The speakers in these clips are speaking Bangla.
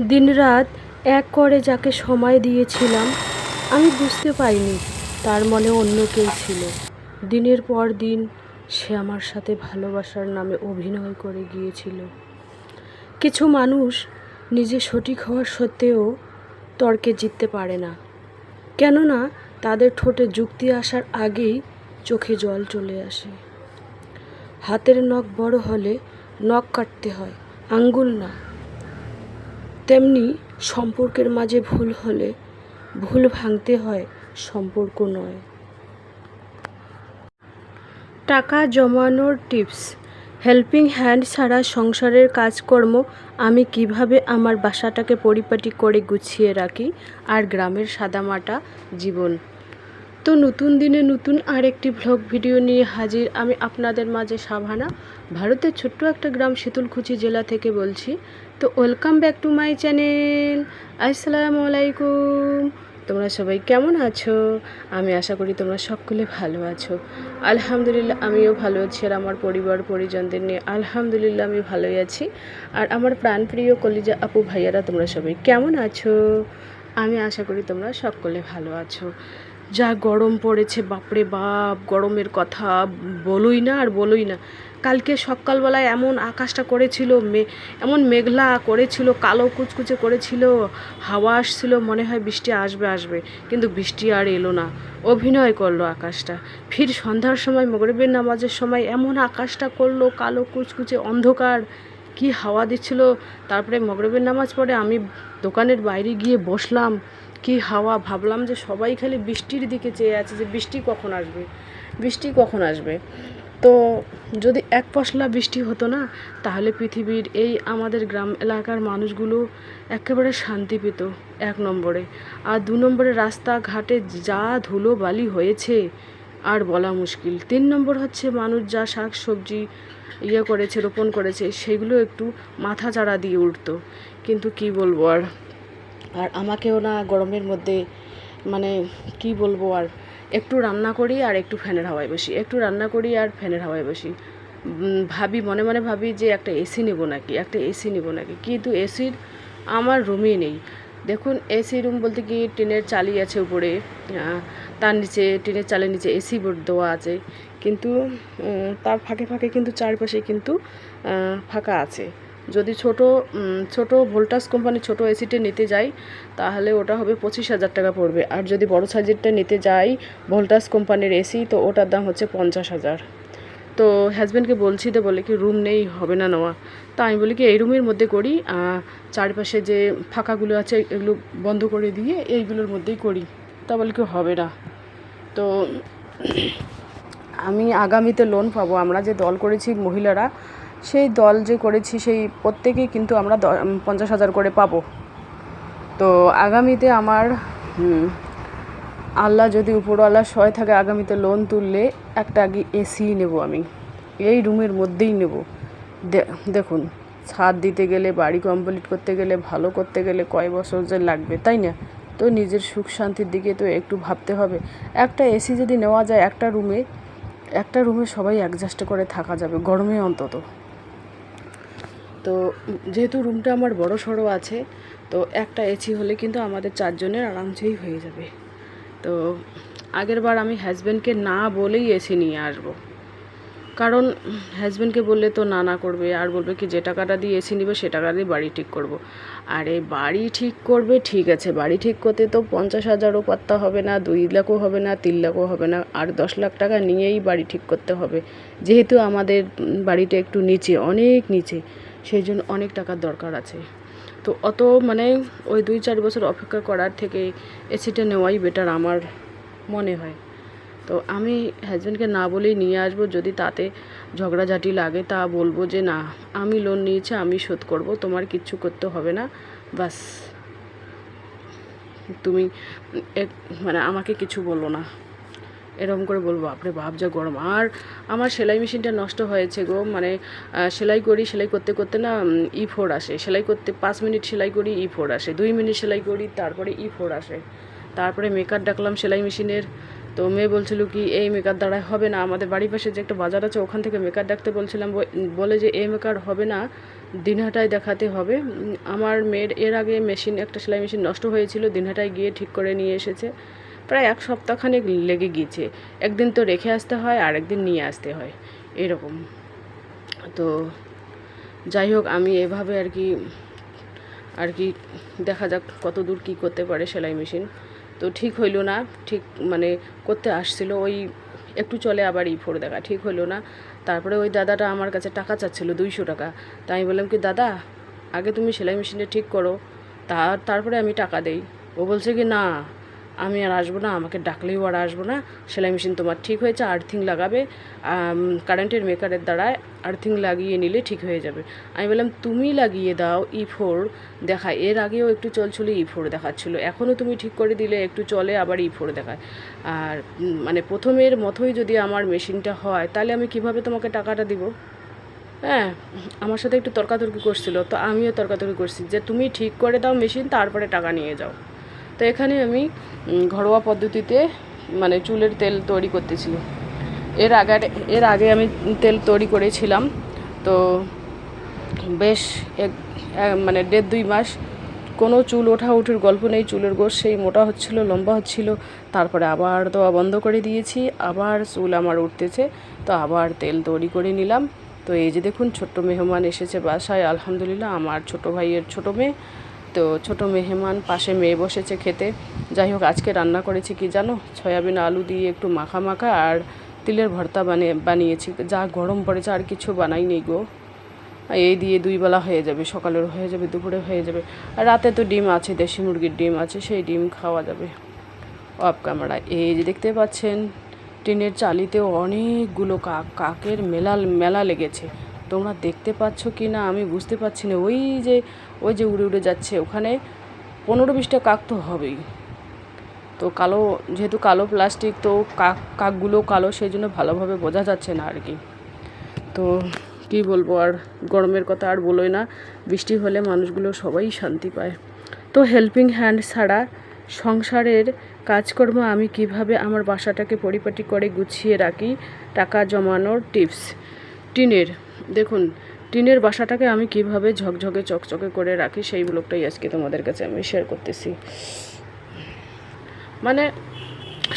দিনরাত এক করে যাকে সময় দিয়েছিলাম, আমি বুঝতে পারিনি তার মনে অন্য কেউ ছিল। দিনের পর দিন সে আমার সাথে ভালোবাসার নামে অভিনয় করে গিয়েছিল। কিছু মানুষ নিজে সঠিক হওয়ার সত্ত্বেও তর্কে জিততে পারে না। কেননা তাদের ঠোঁটে যুক্তি আসার আগেই চোখে জল চলে আসে। হাতের নখ বড় হলে নখ কাটতে হয়, আঙ্গুল না। তেমনি সম্পর্কের মাঝে ভুল হলে ভুল ভাঙতে হয়, সম্পর্ক নয়। টাকা জমানোর টিপস। হেল্পিং হ্যান্ড ছাড়া সংসারের কাজকর্ম আমি কীভাবে আমার বাসাটাকে পরিপাটি করে গুছিয়ে রাখি আর গ্রামের সাদামাটা জীবন? তো নতুন দিনে নতুন আরেকটি ভ্লগ ভিডিও নিয়ে হাজির আমি আপনাদের মাঝে সাভানা, ভারতের ছোট্ট একটা গ্রাম শীতলকুচি জেলা থেকে বলছি। তো welcome back to my channel. আসসালামু আলাইকুম। তোমরা সবাই কেমন আছো? আমি আশা করি তোমরা সকলে ভালো আছো। আলহামদুলিল্লাহ, আমিও ভালো আছি আর আমার পরিবার, পরিজনদের নিয়ে আলহামদুলিল্লাহ আমি ভালোই আছি। আর আমার প্রাণপ্রিয় কলিজা আপু ভাইয়ারা, তোমরা সবাই কেমন আছো? আমি আশা করি তোমরা সকলে ভালো আছো। যা গরম পড়েছে, বাপরে বাপ, গরমের কথা বলোই না আর বলোই না। কালকে সকালবেলায় এমন আকাশটা করেছিল মে, এমন মেঘলা করেছিল, কালো কুচকুচে করেছিল, হাওয়া আসছিল, মনে হয় বৃষ্টি আসবে আসবে। কিন্তু বৃষ্টি আর এলো না। অভিনয় করল আকাশটা। ফির সন্ধ্যার সময়, মগরবের নামাজের সময় এমন আকাশটা করল, কালো কুচকুচে অন্ধকার। কি হাওয়া দিচ্ছিল। তারপরে মগরবের নামাজ পড়ে আমি দোকানের বাইরে গিয়ে বসলাম। কি হাওয়া, ভাবলাম যে সবাই খালি বৃষ্টির দিকে চেয়ে আছে যে বৃষ্টি কখন আসবে? বৃষ্টি কখন আসবে? তো যদি এক পশলা বৃষ্টি হতো না, তাহলে পৃথিবীর এই আমাদের গ্রাম এলাকার মানুষগুলো একেবারে শান্তি পেত এক নম্বরে। আর দু নম্বরে রাস্তাঘাটে যা ধুলো বালি হয়েছে, আর বলা মুশকিল। তিন নম্বর হচ্ছে মানুষ যা শাক সবজি ইয়ে করেছে, রোপণ করেছে, সেগুলো একটু মাথা চাড়া দিয়ে উঠতো। কিন্তু কি বলব আর? আর আমাকেও না গরমের মধ্যে মানে কি বলব আর? একটু রান্না করি আর একটু ফ্যানের হাওয়ায় বসি। একটু রান্না করি আর ফ্যানের হাওয়ায় বসি। ভাবি, মনে মনে ভাবি যে একটা এসি নেব নাকি, একটা এসি নেব নাকি। কিন্তু এসির আমার রুমই নেই। দেখুন, এসি রুম বলতে কি টিনের চালি আছে উপরে তার নিচে, টিনের চালের নিচে এসি বোর্ড দেওয়া আছে। কিন্তু তার ফাঁকে ফাঁকে কিন্তু চারপাশে কিন্তু ফাঁকা আছে। যদি ছোট ছোট ভোল্টাস কোম্পানির ছোট এসিটা নিতে যাই, তাহলে ওটা হবে পঁচিশ হাজার টাকা পড়বে। আর যদি বড় সাইজেরটা নিতে যাই ভোল্টাস কোম্পানির এসি তো ওটার দাম হচ্ছে পঞ্চাশ হাজার। তো হাজব্যান্ডকে বলছি তো বলে কি, রুম নেই, হবে না নেওয়া। তা আমি বলি কি, এই রুমের মধ্যে করি চারপাশে যে ফাঁকাগুলো আছে, এগুলো বন্ধ করে দিয়ে এইগুলোর মধ্যেই করি। তা বলে কি, হবে না। তো আমি আগামীতে লোন পাবো। আমরা যে দল করেছি মহিলারা সেই দল যে করেছি, সেই প্রত্যেকেই কিন্তু আমরা পঞ্চাশ হাজার করে পাবো। তো আগামীতে আমার আল্লাহ যদি উপরওয়ালা সয় থাকে, আগামীতে লোন তুললে একটা আগে এসি নেব আমি। এই রুমের মধ্যেই নেব। দেখুন ছাদ দিতে গেলে, বাড়ি কমপ্লিট করতে গেলে, ভালো করতে গেলে কয় বছর যে লাগবে, তাই না? তো নিজের সুখ শান্তির দিকে তো একটু ভাবতে হবে। একটা এসি যদি নেওয়া যায় একটা রুমে একটা রুমে সবাই অ্যাডজাস্ট করে থাকা যাবে, গরমে অন্তত। তো যেহেতু রুমটা আমার বড় সড়ো আছে, তো একটা এসি হলে কিন্তু আমাদের চারজনের আরামসেই হয়ে যাবে। তো আগের বার আমি হাজব্যান্ডকে না বলেই এসি নিয়ে আসব। কারণ হাজব্যান্ডকে বললে তো না না করবে, আর বলবে কি, যে টাকাটা দিয়ে এসি নিবে, সে টাকা দিয়ে বাড়ি ঠিক করব। আর এই বাড়ি ঠিক করবে, ঠিক আছে। বাড়ি ঠিক করতে তো পঞ্চাশ হাজারও পাত্তা হবে না, দুই লাখও হবে না, তিন লাখও হবে না, আর দশ লাখ টাকা নিয়েই বাড়ি ঠিক করতে হবে। যেহেতু আমাদের বাড়িটা একটু নিচে, অনেক নিচে। সেই জন্য অনেক টাকার দরকার আছে। তো অত মানে ওই দুই চার বছর অপেক্ষা করার থেকে এসিটা নেওয়াই বেটার আমার মনে হয়। তো আমি হাজব্যান্ডকে না বলেই নিয়ে আসব, যদি তাতে ঝগড়াঝাটি লাগে তা বলব যে, না, আমি লোন নিয়েছি, আমি শোধ করব, তোমার কিচ্ছু করতে হবে না। বাস তুমি মানে আমাকে কিছু বলো না। এরকম করে বলব, বাপরে ভাব যা গরম। আর আমার সেলাই মেশিনটা নষ্ট হয়েছে গো মানে সেলাই করি, সেলাই করতে করতে না ই ফোর আসে। সেলাই করতে পাঁচ মিনিট সেলাই করি ই ফোর আসে। দুই মিনিট সেলাই করি, তারপরে ই ফোর আসে। তারপরে মেকার ডাকলাম সেলাই মেশিনের। তো মেয়ে বলছিল কি, এই মেকার দ্বারায় হবে না। আমাদের বাড়ির পাশে যে একটা বাজার আছে, ওখান থেকে মেকার ডাকতে বলছিলাম, বলে যে এই মেকার হবে না, দিনহাটায় দেখাতে হবে। আমার মেয়ের, এর আগে মেশিন, একটা সেলাই মেশিন নষ্ট হয়েছিল, দিনহাটায় গিয়ে ঠিক করে নিয়ে এসেছে। প্রায় এক সপ্তাহখানেক লেগে গিয়েছে। একদিন তো রেখে আসতে হয়, আর একদিন নিয়ে আসতে হয়। এরকম। তো যাই হোক, আমি এভাবে আর কি আর কি দেখা যাক কত দূর কী করতে পারে সেলাই মেশিন। তো ঠিক হইল না, ঠিক মানে করতে আসছিল, ওই একটু চলে আবার ই ফোর দেখা, ঠিক হইল না। তারপরে ওই দাদাটা আমার কাছে টাকা চাচ্ছিল দুইশো টাকা। তাই আমি বললাম কি, দাদা, আগে তুমি সেলাই মেশিনটা ঠিক করো। তার তারপরে আমি টাকা দেই। ও বলছে কি, না আমি আর আসব না, আমাকে ডাকলেও আর আসব না। সেলাই মেশিন তোমার ঠিক হয়েছে আর্থিং লাগাবে কারেন্টের মেকারের দ্বারায় আর্থিং লাগিয়ে নিলে ঠিক হয়ে যাবে। আমি বললাম, তুমি লাগিয়ে দাও ই ফোর দেখা, এর আগেও একটু চলছিল ই ফোর দেখাচ্ছিলো, এখনও তুমি ঠিক করে দিলে একটু চলে আবার ই ফোর দেখায়। আর মানে প্রথমের মতোই যদি আমার মেশিনটা হয়, তাহলে আমি কীভাবে তোমাকে টাকাটা দিব? হ্যাঁ আমার সাথে একটু তর্কাতর্কি করছিল, তো আমিও তর্কাতর্কি করছি যে, তুমি ঠিক করে দাও মেশিন, তারপরে টাকা নিয়ে যাও। তো এখানে আমি ঘরোয়া পদ্ধতিতে মানে চুলের তেল তৈরি করতেছি এর আগে এর আগে আমি তেল তৈরি করেছিলাম। তো বেশ এক, এক- মানে দেড় দুই মাস কোনো চুল ওঠা উঠির গল্প নেই, চুলের গোশ সেই মোটা হচ্ছিল, লম্বা হচ্ছিল। তারপরে আবার দেওয়া বন্ধ করে দিয়েছি, আবার চুল আমার উঠতেছে। তো আবার তেল তৈরি করে নিলাম। তো এই যে দেখুন, ছোট্ট মেহমান এসেছে বাসায়। আলহামদুলিল্লাহ, আমার ছোট ভাইয়ের ছোট মেয়ে। তো ছোট মেহমান পাশে মেয়ে বসেছে খেতে। যাই হোক, আজকে রান্না করেছি কি জানো? সয়াবিন আলু দিয়ে একটু মাখা মাখা আর তিলের ভর্তা বানিয়ে, বানিয়েছি। যা গরম পড়েছে, আর কিছু বানাই নেই গো। এই দিয়ে দুই বেলা হয়ে যাবে, সকালের হয়ে যাবে, দুপুরে হয়ে যাবে। আর রাতে তো ডিম আছে, দেশি মুরগির ডিম আছে, সেই ডিম খাওয়া যাবে। অফ ক্যামেরা এই যে দেখতে পাচ্ছেন, টিনের চালিতেও অনেকগুলো কাক কাকের মেলা মেলা লেগেছে। তোমরা দেখতে পাচ্ছ কি না, আমি বুঝতে পারছি না। ওই যে ওই যে উড়ে উড়ে যাচ্ছে, ওখানে পনেরো বিশটা কাক তো হবেই। তো কালো, যেহেতু কালো প্লাস্টিক, তো কাক কাকগুলো কালো সেই জন্য ভালোভাবে বোঝা যাচ্ছে না আর কি। তো কি বলব আর, গরমের কথা আর বলোই না, বৃষ্টি হলে মানুষগুলো সবাই শান্তি পায়। তো হেল্পিং হ্যান্ড ছাড়া সংসারের কাজকর্ম আমি কীভাবে আমার বাসাটাকে পরিপাটি করে গুছিয়ে রাখি, টাকা জমানোর টিপস টিনের দেখুন, টিনের বাসাটাকে আমি কীভাবে ঝকঝকে চকচকে করে রাখি, সেই ব্লগটাই আজকে তোমাদের কাছে আমি শেয়ার করতেছি। মানে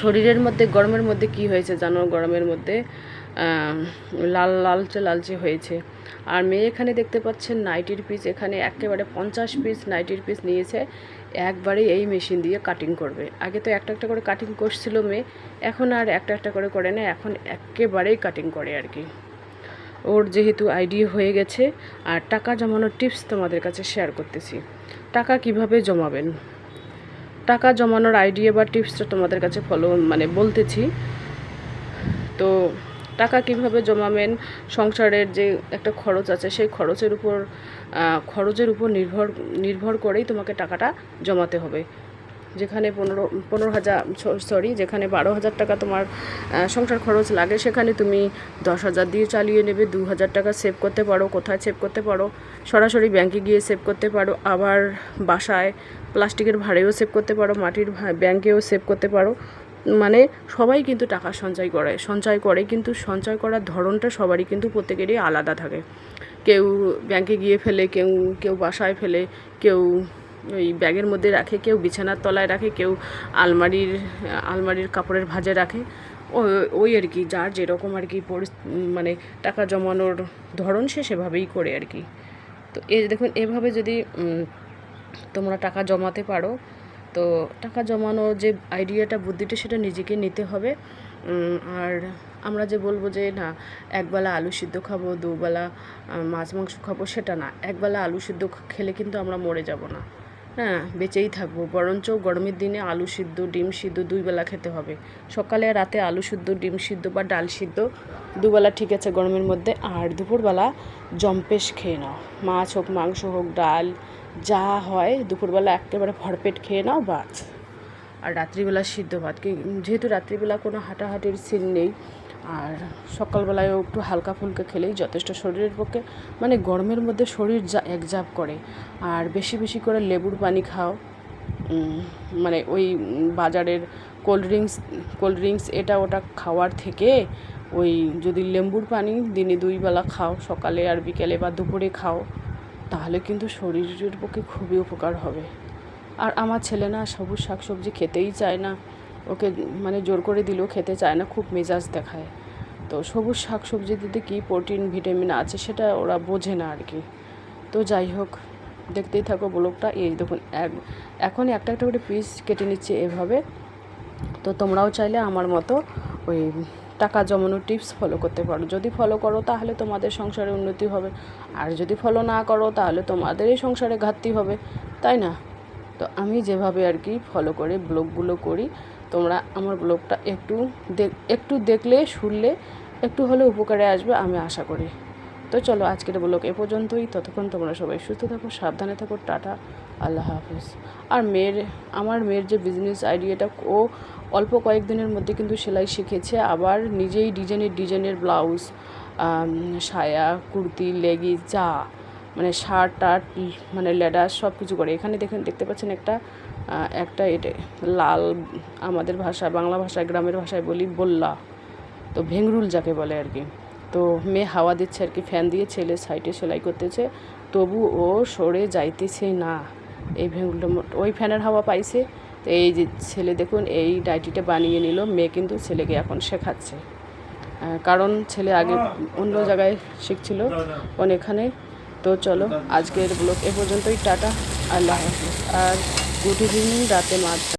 শরীরের মধ্যে, গরমের মধ্যে কি হয়েছে জানো? গরমের মধ্যে লাল, লালচে লালচে হয়েছে। আর মেয়ে এখানে দেখতে পাচ্ছেন নাইটির পিস এখানে একেবারে পঞ্চাশ পিস নাইটির পিস নিয়েছে। একবারে এই মেশিন দিয়ে কাটিং করবে। আগে তো একটা একটা করে কাটিং করছিল মেয়ে, এখন আর একটা একটা করে করে না, এখন একেবারেই কাটিং করে আর কি। ওর যেহেতু আইডি হয়ে গেছে, আর টাকা জমানোর টিপস তোমাদের কাছে শেয়ার করতেছি। টাকা কীভাবে জমাবেন? টাকা জমানোর আইডিয়া বা টিপসটা তোমাদের কাছে ফলো মানে বলতেছি। তো টাকা কীভাবে জমাবেন? সংসারের যে একটা খরচ আছে, সেই খরচের উপর খরচের উপর নির্ভর নির্ভর করেই তোমাকে টাকাটা জমাতে হবে। যেখানে পনেরো পনেরো হাজার সরি যেখানে বারো হাজার টাকা তোমার সংসার খরচ লাগে, সেখানে তুমি দশ হাজার দিয়ে চালিয়ে নেবে, দু হাজার টাকা সেভ করতে পারো, কোথায় সেভ করতে পারো? সরাসরি ব্যাংকে গিয়ে সেভ করতে পারো, আবার বাসায় প্লাস্টিকের ভাড়েও সেভ করতে পারো, মাটির ব্যাংকেও সেভ করতে পারো। মানে সবাই কিন্তু টাকা সঞ্চয় করে সঞ্চয় করে, কিন্তু সঞ্চয় করার ধরনটা সবারই কিন্তু প্রত্যেকেরই আলাদা থাকে। কেউ ব্যাংকে গিয়ে ফেলে, কেউ কেউ বাসায় ফেলে, কেউ ওই ব্যাগের মধ্যে রাখে, কেউ বিছানার তলায় রাখে, কেউ আলমারির আলমারির কাপড়ের ভাঁজে রাখে। ওই আর কি, যার যেরকম আর কি মানে টাকা জমানোর ধরন সে সেভাবেই করে আর কি। তো এ, দেখুন, এভাবে যদি তোমরা টাকা জমাতে পারো, তো টাকা জমানোর যে আইডিয়াটা, বুদ্ধিটা সেটা নিজেকে নিতে হবে। আর আমরা যে বলব যে, না, একবেলা আলু সিদ্ধ খাব, দুবেলা মাছ মাংস খাব, সেটা না, একবেলা আলু সিদ্ধ খেলে কিন্তু আমরা মরে যাব না। হ্যাঁ বেঁচেই থাকব। বরঞ্চ গরমের দিনে আলু সিদ্ধ, ডিম সিদ্ধ দুই বেলা খেতে হবে। সকালে রাতে আলু সিদ্ধ, ডিম সিদ্ধ বা ডাল সিদ্ধ দুবেলা ঠিক আছে গরমের মধ্যে। আর দুপুরবেলা জম্পেশ খেয়ে নাও। মাছ হোক, মাংস হোক, ডাল, যা হয় দুপুরবেলা একেবারে ভরপেট খেয়ে নাও, বাস। আর রাত্রিবেলা সিদ্ধ ভাত। যেহেতু রাত্রিবেলা কোনো হাঁটাহাঁটির সিন নেই আর সকালবেলায়ও একটু হালকা ফুলকা খেলেই যথেষ্ট শরীরের পক্ষে মানে গরমের মধ্যে শরীর যা একজাপ করে। আর বেশি বেশি করে লেবুর পানি খাও। মানে ওই বাজারের কোল্ড ড্রিঙ্কস কোল্ড ড্রিঙ্কস এটা ওটা খাওয়ার থেকে ওই যদি লেম্বুর পানি দিনে দুই বেলা খাও, সকালে আর বিকেলে বা দুপুরে খাও, তাহলে কিন্তু শরীরের পক্ষে খুবই উপকার হবে। আর আমার ছেলে না সবুজ শাকসবজি খেতেই চায় না। ওকে মানে জোর করে দিলেও খেতে চায় না, খুব মেজাজ দেখায়। তো সবুজ শাকসবজিতে কী প্রোটিন, ভিটামিন আছে সেটা ওরা বোঝে না আর কি তো যাই হোক, দেখতেই থাকো ব্লগটা। এই দেখুন, এক এখন একটা একটা করে পিস কেটে নিচ্ছে এভাবে। তো তোমরাও চাইলে আমার মতো ওই টাকা জমানোর টিপস ফলো করতে পারো। যদি ফলো করো তাহলে তোমাদের সংসারে উন্নতি হবে। আর যদি ফলো না করো তাহলে তোমাদেরই সংসারে ঘাটতি হবে। তাই না? তো আমি যেভাবে আর কি ফলো করে ব্লগগুলো করি তোমরা আমার ব্লগটা একটু একটু দেখলে, শুনলে, একটু হলে উপকারে আসবে, আমি আশা করি। তো চলো আজকের ব্লগ এ পর্যন্তই। ততক্ষণ তোমরা সবাই সুস্থ থাকো, সাবধানে থাকো, টাটা, আল্লাহ হাফিজ। আর মেয়ের, আমার মেয়ের যে বিজনেস আইডিয়াটা ও অল্প কয়েকদিনের মধ্যে কিন্তু সেলাই শিখেছে। আবার নিজেই ডিজাইনের ডিজাইনের ব্লাউজ সায়া, কুর্তি, লেগিস, যা মানে শার্ট টার্ট মানে লেডার সব কিছু করে। এখানে দেখেন, দেখতে পাচ্ছেন একটা একটা এটা লাল আমাদের ভাষায় বাংলা ভাষায় গ্রামের ভাষায় বলি বললা। তো ভেংরুল যাকে বলে আর কি। তো মেয়ে হাওয়া দিচ্ছে আর কি, ফ্যান দিয়ে ছেলে সাইডে সেলাই করতেছে। তবু ও সরে যাইতেছে না। এই ভেংরুলটা মোট- ওই ফ্যানের হাওয়া পাইছে। তো এই যে ছেলে দেখুন, এই ডাইটিটা বানিয়ে নিল। মেয়ে কিন্তু ছেলেকে এখন শেখাচ্ছে। কারণ ছেলে আগে অন্য জায়গায় শিখছিল অনেকখানে। তো চলো, আজকের ব্লগ এ পর্যন্তই, টাটা, আল্লাহ হাফিজ। আর গুড ইভিনিং রাতে মাছ